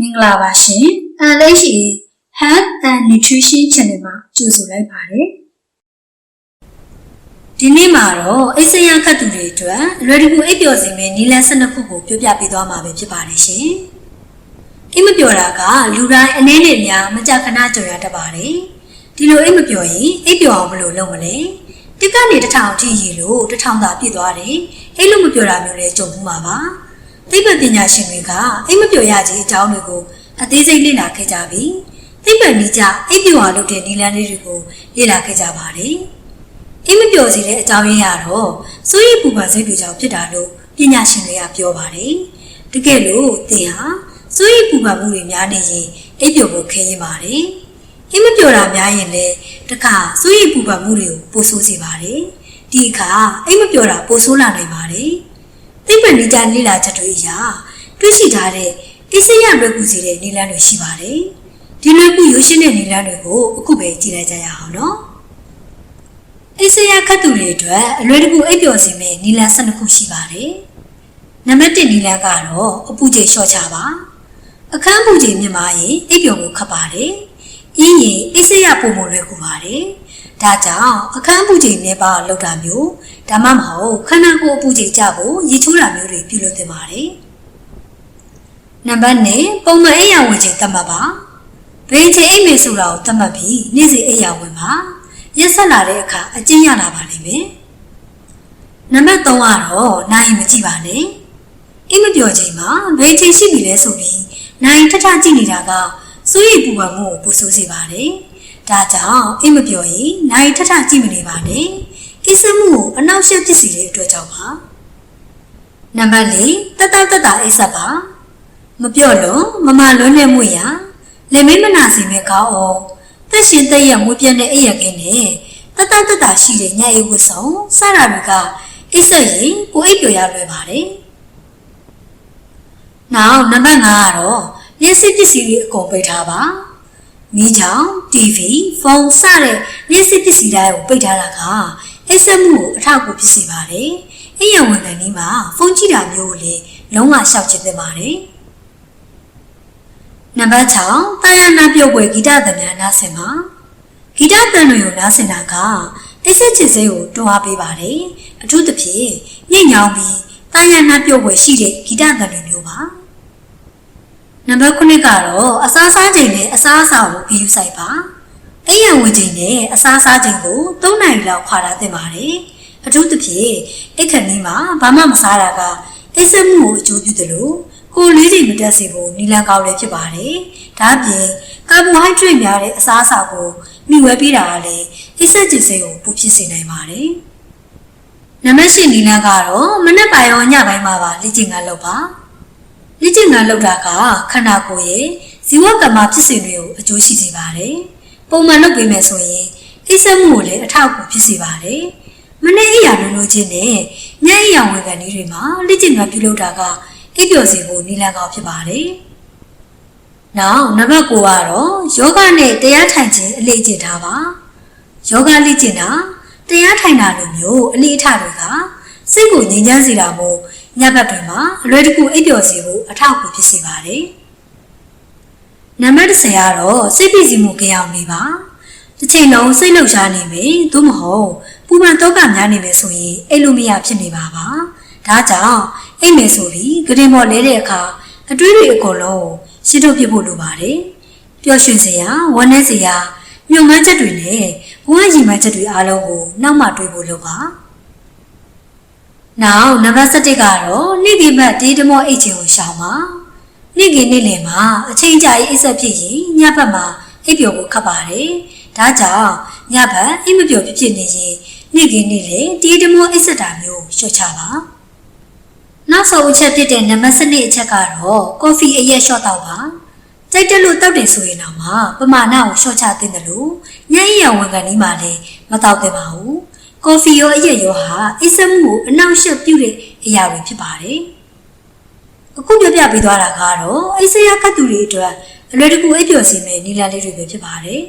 မင်္ဂလာပါရှင်။အန်လေးရှိ Health and Nutrition Channel မှာကြိုဆိုလိုက်ပါတယ်။ဒီနေ့မှာတော့အိတ်ဆရာခတ်သူတွေအတွက်အလွယ်တကူအိပ်ပျော်စေမယ့်နည်းလမ်း12ခုကိုပြောပြပေးသွားမှာပဲဖြစ်ပါတယ်ရှင်။အိမ်မပျော်တာကလူတိုင်းအနေနဲ့များမကြခဏကြုံရတတ်ပါတယ်။ဒီလိုအိမ်မပျော်ရင်အိပ်ပျော်အောင်ဘယ်လိုလုပ်မလဲ။တစ်ကနေတစ်ထောင်ထိရေလို့တစ်ထောင်သာပြည့်သွားတယ်။အိမ်လို့မပျော်တာမျိုးလည်းကြုံမှုမှာပါ။ သိပ္ပံပညာရှင်တွေကအိမ်မပျော်ရခြင်းအကြောင်းတွေကိုအသေးစိတ်လေ့လာခဲ့ကြပြီးသိပ္ပံနည်းကျအိပ်ပျော်အောင်လုပ်တဲ့နည်းလမ်းလေးတွေကိုလေ့လာခဲ့ကြပါတယ်။အိမ်မပျော်စေတဲ့အကြောင်းရင်းကတော့စိုးရိမ်ပူပန်စိတ်တွေကြောင့်ဖြစ်တာလို့ပညာရှင်တွေကပြောပါတယ်။တကယ်လို့သင်ဟာစိုးရိမ်ပူပန်မှုတွေများနေရင်အိပ်ပျော်ဖို့ခဲရင်ပါတယ်။အိမ်မပျော်တာများရင်လည်းတခါစိုးရိမ်ပူပန်မှုတွေကိုပိုဆိုးစေပါတယ်။ဒီအခါအိမ်မပျော်တာပိုဆိုးလာနိုင်ပါတယ်။ သိပ္ပံနည်းကျလေ့လာချက်တွေအရတွေ့ရှိထားတဲ့အိစရလွယ်ကူစေတဲ့နည်းလမ်းတွေရှိပါတယ်။ဒီလွယ်ကူရိုးရှင်းတဲ့နည်းလမ်းတွေကိုအခုပဲကြည့်လိုက်ကြရအောင်နော်။အိစရခတ်သူတွေအတွက်အလွယ်တကူအိပ်ပျော်စေမယ့်နည်းလမ်း12ခုရှိပါတယ်။နံပါတ်1နည်းလမ်းကတော့အပူချိန်လျှော့ချပါ။အခန်းပူချိန်မြင့်မာရင်အိပ်ပျော်ဖို့ခက်ပါတယ်။အင်းရင်အိစရပုံပုံလွယ်ကူပါတယ်။ဒါကြောင့်အခန်းပူချိန်မြင့်ပါလောက်တာမျိုး ဒါမှမဟုတ်ခန္ဓာကိုယ်အပူချိန်ကျဖို့ရေချိုးတာမျိုးတွေပြုလုပ်သင့်ပါတယ်။နံပါတ်2ပုံမှန်အိပ်ယာဝင်ချိန်သတ်မှတ်ပါ။ဘယ်ချိန်အိပ်မယ်ဆိုတာကိုသတ်မှတ်ပြီးနေ့စဉ်အိပ်ယာဝင်ပါ။ရက်ဆက်လာတဲ့အခါအကျဉ်းရလာပါလိမ့်မယ်။နံပါတ်3ကတော့နိုင်မကြည့်ပါနဲ့။အိမ်မပြောချိန်မှာဘယ်ချိန်ရှိပြီလဲဆိုပြီးနိုင်ထထကြည့်နေတာကစိုးရိမ်ပူပန်မှုကိုပူဆိုးစေပါတယ်။ဒါကြောင့်အိမ်မပြောရင်နိုင်ထထကြည့်မနေပါနဲ့။ အိစမှုကိုအနောက်ရှက်ဖြစ်စေတဲ့အတွက်ကြောင့်ပါနံပါတ်၄တတတတအိစပ်ပါမပြော့လို့မမလွန်းတဲ့မှုရလေမင်းမနာစီမဲ့ကောင်းအောင်သက်ရှင်သက်ရမွေးပြတဲ့အိရကင်းနဲ့တတတတရှိတဲ့ညအိဝတ်ဆောင်စတာတွေကအိစပ်ရင်ကိုအိပ်ပျော်ရလွယ်ပါတယ်နောက်နံပါတ်5ကတော့မျက်စိပစ္စည်းတွေအကုန်ပိတ်ထားပါမီးချောင် TV ဖုန်းစတဲ့မျက်စိပစ္စည်းတိုင်းကိုပိတ်ထားတာက အိစက်မှုကိုအထောက်အကူဖြစ်စေပါတယ်။အိယံဝန်ထမ်းဒီမှာဖုန်းကြည့်တာမျိုးကိုလည်းလုံးဝရှောက်ချင်သင့်ပါတယ်။နံပါတ်6တာယာနာပြုတ်ပွဲဂီတသံများနားဆင်ပါ။ဂီတသံတွေကိုနားဆင်တာကအိစက်ချစ်စေးကိုတွန်းအားပေးပါတယ်။အထူးသဖြင့်ညင်ညောင်းပြီးတာယာနာပြုတ်ပွဲရှိတဲ့ဂီတသံတွေမျိုးပါ။နံပါတ်9ကတော့အစားစားချိန်နဲ့အစားအစာကိုဂရုစိုက်ပါ။ အိယံဝင်ချိန်နဲ့အစားစားချိန်ကို3နိုင်လောက်ခွာထားသင့်ပါတယ်။အထူးသဖြင့်အိတ်ခဏီးမှာဘာမှမစားတာကအိတ်ဆက်မှုကိုအကျိုးပြုတယ်လို့ကိုယ်လေးချိန်မတက်စေဖို့နီလန်ကောင်းလည်းဖြစ်ပါတယ်။ဒါ့အပြင်ကာဗိုဟိုက်ဒရိတ်များတဲ့အစားအစာကိုမိဝဲပေးတာကလည်းအိတ်ဆက်ကျစေကိုပူဖြစ်စေနိုင်ပါတယ်။နံပါတ်၈နီလန်ကတော့မနက်ပိုင်းရောညပိုင်းမှာပါလေ့ကျင့်ခန်းလုပ်ပါ။လေ့ကျင့်ခန်းလုပ်တာကခန္ဓာကိုယ်ရဲ့ဇီဝကမ္မဖြစ်စဉ်တွေကိုအကျိုးရှိစေပါတယ်။ ပုံမှန်လုပ်ပေးမယ်ဆိုရင်အိတ်ဆက်မှုကိုလည်းအထောက်အကူဖြစ်စေပါတယ်။မနေ့အိယာလိုလိုချင်းနဲ့ညအိယာဝန်ခံတွေမှာလေ့ကျင့်ခန်းပြုလုပ်တာကအိပ်ပျော်စေဖို့နည်းလမ်းကောင်းဖြစ်ပါတယ်။နောက်နံပါတ်9ကတော့ယောဂနဲ့တရားထိုင်ခြင်းအလေးကျင့်ထားပါ။ယောဂလေ့ကျင့်တာတရားထိုင်တာလိုမျိုးအလေးအထတွေကစိတ်ကိုငြိမ်ချမ်းစေတာမို့ညဘက်တွေမှာအလွယ်တကူအိပ်ပျော်စေဖို့အထောက်အကူဖြစ်စေပါတယ်။ နံပါတ်10ကတော့စိတ်ပြည့်စုံမှုကြောင်နေပါ။တစ်ချိန်လုံးစိတ်လှုပ်ရှားနေပြီသို့မဟုတ်ပူပန်တော့ကများနေမယ်ဆိုရင်အိတ်လို့မရဖြစ်နေပါပါ။ဒါကြောင့်အိတ်မယ်ဆိုပြီးဂရင်မော်လဲတဲ့အခါအတွေးတွေအကုန်လုံးရှင်းထုတ်ပြဖို့လိုပါတယ်။ပျော်ရွှင်စရာဝမ်းနည်းစရာမြုံမှန်းချက်တွေနဲ့ဘဝရည်မှန်းချက်တွေအားလုံးကိုနောက်မှတွေးဖို့လုပ်ပါ။နောက်နံပါတ်7ကတော့နေ့ဒီဘက်ဒီဓမောအိတ်ချင်ကိုရှောင်ပါ။ နေ့ကနေ့လယ်မှာအချိန်ကြာရေးအိတ်ဆက်ဖြစ်ရင်ညဘက်မှာအိပ်ပျော်ဖို့ခက်ပါတယ်။ဒါကြောင့်ညဘက်အိမ်မပျော်ဖြစ်ဖြစ်နေရင်နေ့ကနေ့လေဒီဓမောအိတ်ဆက်တာမျိုးလျှော့ချပါ။နောက်ဆုံးအချက်ဖြစ်တဲ့နံပါတ်7အချက်ကတော့ကော်ဖီအရက်လျှော့တော့ပါ။ကြိုက်တယ်လို့တောက်တယ်ဆိုရင်တော့မှပမာဏကိုလျှော့ချသင့်တယ်လို့ညအိယာဝန်ခံဒီမှာလည်းမတောက်သင့်ပါဘူး။ကော်ဖီရောအရက်ရောဟာအိစက်မှုကိုအနှောင့်အယှက်ပြုတဲ့အရာတွေဖြစ်ပါတယ်။ အခုပြောပြပေးသွားတာကတော့အိစရာကတ်သူတွေအတွက်အလွယ်တကူအိပ်ပျော်စေမယ့်နည်းလမ်းလေးတွေပဲဖြစ်ပါတယ်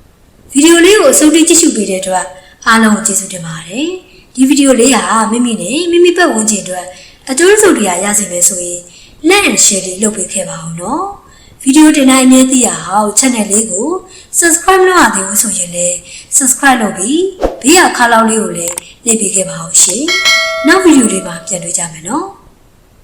။ဗီဒီယိုလေးကိုအဆုံးထိကြည့်ရှုပေးတဲ့အတွက်အားလုံးကိုကျေးဇူးတင်ပါတယ်။ဒီဗီဒီယိုလေးဟာမိမိနဲ့မိမိပတ်ဝန်းကျင်အတွက်အကျိုးစုံတရားရစေမယ်ဆိုရင် like and share လေးလုပ်ပေးခဲ့ပါဦးနော်။ဗီဒီယိုတင်တိုင်းအမြဲတည်းရအောင် channel လေးကို subscribe လုပ်ရသေးဘူးဆိုရင်လည်း subscribe လုပ်ပြီးဘေးကခါလောက်လေးကိုလည်းနှိပ်ပေးခဲ့ပါအောင်ရှင်နောက်ဗီဒီယိုတွေမှာပြန်တွေ့ကြမယ်နော်